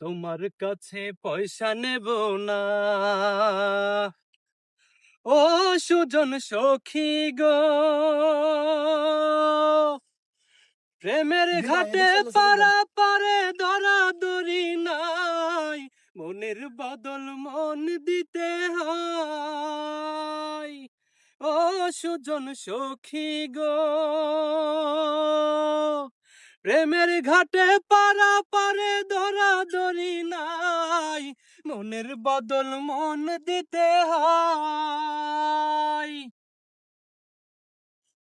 তোমার কাছে পয়সা নেব না। ও সুজন সখী গো প্রেমের ঘাটে এদিকে চলো, পারা পারে ধরা ধরি নাই। মনের বদল মন দিতে হয়। ও সুজন সখী গো প্রেমের ঘাটে পারা পারে ধরা ধরি নাই, মনের বদল মন দিতে হয়।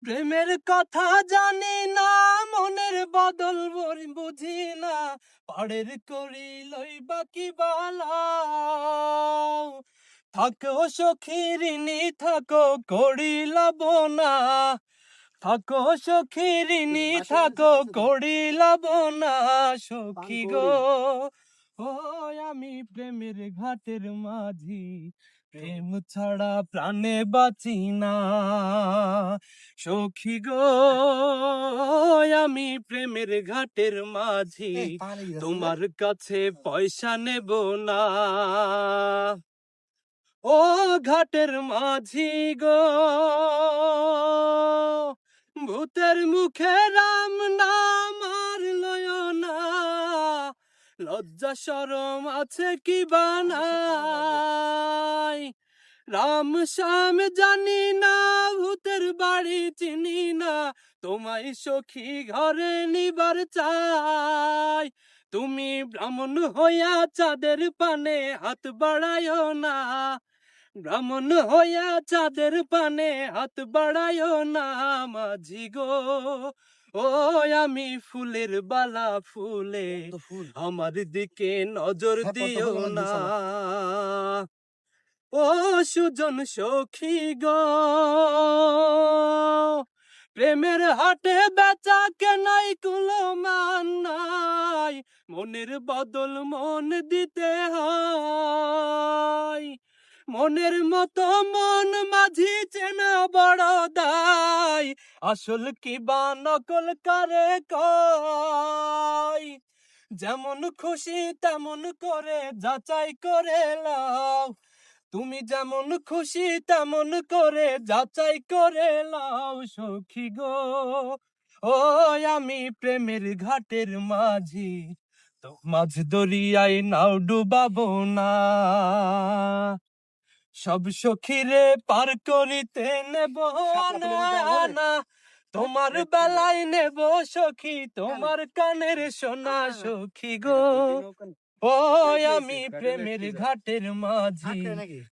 প্রেমের কথা জানি না, মনের বদল বুঝি না, পাড়ের করি লই বাকি বালাও থাকো সখিরিনী থাকো করি লাভ না থাকো সখিরিনী থাকো করি লাভ না সখী গো। ও আমি প্রেমের ঘাটের মাঝি প্রেম ছাড়া প্রাণে বাঁচি না। সখী গো আমি প্রেমের ঘাটের মাঝি তোমার কাছে পয়সা নেব না। ও ঘাটের মাঝি গো। ভূতের মুখে রাম নাম আর লয় না। লজ্জা সরম আছে কি বানাই রাম শ্যাম জানি না, ভূতের বাড়ি চিনি না। তোমায় সখী ঘরে নিবার চাই। তুমি ব্রাহ্মণ হইয়া চাঁদের পানে হাত বাড়ায়ও না। ব্রাহ্মণ হইয়া চাঁদের পানে হাত বাড়ায়ও না মাঝি গো। ও আমি ফুলের বালা ফুলে আমার দিকে নজর হ্যাঁ, দিও না। ও সুজন সখী গো প্রেমের হাটে বেচা কেনাই কুলো মান নাই। মনের বদল মন দিতে হয়। মনের মতো মন মাঝি চেনা বড় দায় আসল কি বা নকল কারে কয়? যেমন খুশি তেমন করে যাচাই করে লাও তুমি যেমন খুশি তেমন করে যাচাই করে লাও সখী গো। ও, আমি প্রেমের ঘাটের মাঝি, তো মাঝ দরিয়ায় নাও ডুবাবো না। সব সখীরে পার করিতে নেব আনা। তোমার বেলায় নেব সখী তোমার কানের সোনা সখী গো। ও আমি প্রেমের ঘাটের মাঝি।